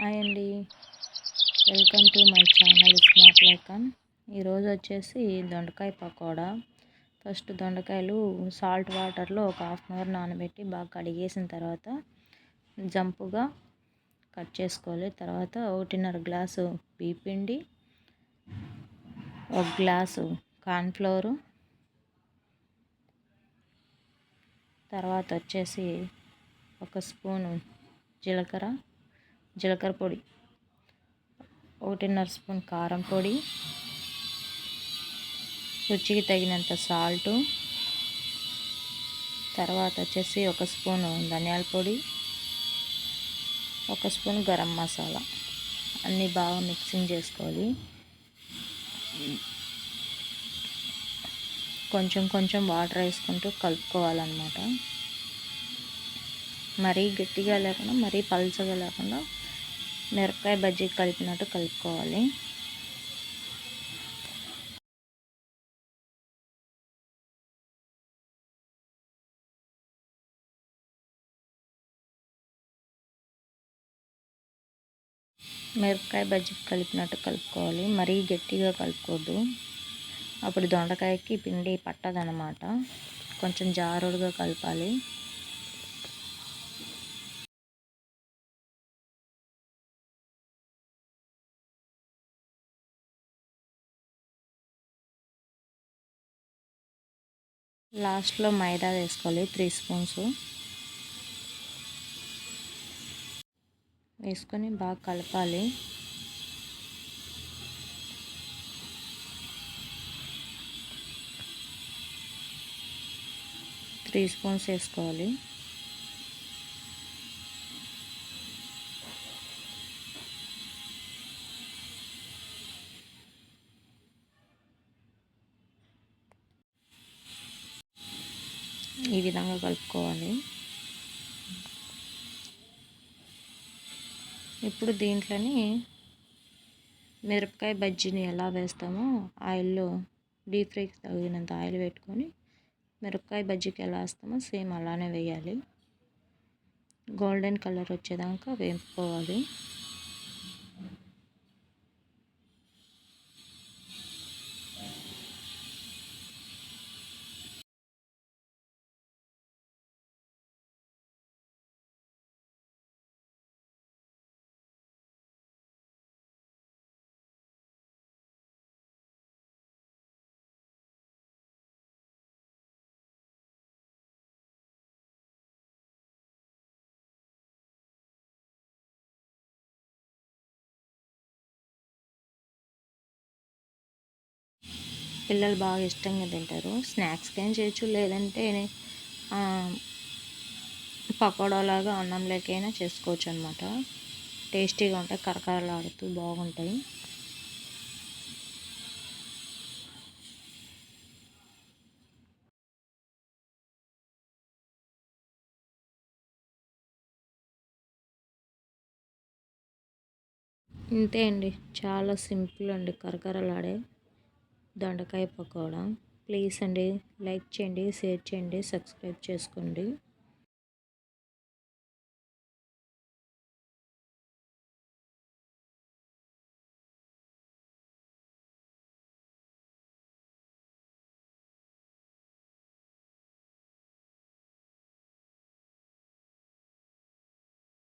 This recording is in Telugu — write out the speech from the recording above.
హాయ్ అండి. Welcome to my channel smart లైకన్ ఈరోజు వచ్చేసి దొండకాయ పకోడా. ఫస్ట్ దొండకాయలు సాల్ట్ వాటర్లో ఒక హాఫ్ అన్ అవర్ నానబెట్టి బాగా కడిగేసిన తర్వాత జంపుగా కట్ చేసుకోవాలి. తర్వాత ఒకటిన్నర గ్లాసు బీపిండి ఒక గ్లాసు కార్న్ఫ్లోరు తర్వాత వచ్చేసి ఒక స్పూను జీలకర్ర. జీలకర్ర పొడి ఒకటిన్నర స్పూన్ కారం పొడి రుచికి తగినంత సాల్టు తర్వాత వచ్చేసి ఒక స్పూను ధనియాల పొడి ఒక స్పూన్ గరం మసాలా. అన్నీ బాగా మిక్సింగ్ చేసుకోవాలి. కొంచెం కొంచెం వాటర్ వేసుకుంటూ కలుపుకోవాలన్నమాట. మరీ గట్టిగా లేకుండా మరీ పల్చగా లేకుండా మిరపకాయ బజ్జీ కలిపినట్టు కలుపుకోవాలి. మిరపకాయ బజ్జీ కలిపినట్టు కలుపుకోవాలి. మరీ గట్టిగా కలుపుకోవద్దు. అప్పుడు దొండకాయకి పిండి పట్టదనమాట కొంచెం జారుడుగా కలపాలి. లాస్ట్లో మైదా వేసుకోవాలి త్రీ స్పూన్స్. వేసుకొని బాగా కలపాలి. త్రీ స్పూన్స్ వేసుకోవాలి. ఈ విధంగా కలుపుకోవాలి. ఇప్పుడు దీంట్లోని మిరపకాయ బజ్జీని ఎలా వేస్తామో ఆయిల్లో డీప్ ఫ్రైకి తగినంత ఆయిల్ పెట్టుకొని మిరపకాయ బజ్జీకి ఎలా వేస్తామో సేమ్ అలానే వేయాలి. గోల్డెన్ కలర్ వచ్చేదాకా వేపుకోవాలి. పిల్లలు బాగా ఇష్టంగా తింటారు. స్నాక్స్కి ఏం చేయొచ్చు? లేదంటే పకోడాలాగా అన్నంలోకైనా చేసుకోవచ్చు అనమాట టేస్టీగా ఉంటాయి కరకరలాడుతూ బాగుంటాయి. ఇంతే అండి. చాలా సింపుల్ అండి కరకరలాడే. దొండకాయ పకోడా. ప్లీజ్ అండి లైక్ చేయండి షేర్ చేయండి సబ్స్క్రైబ్ చేసుకోండి.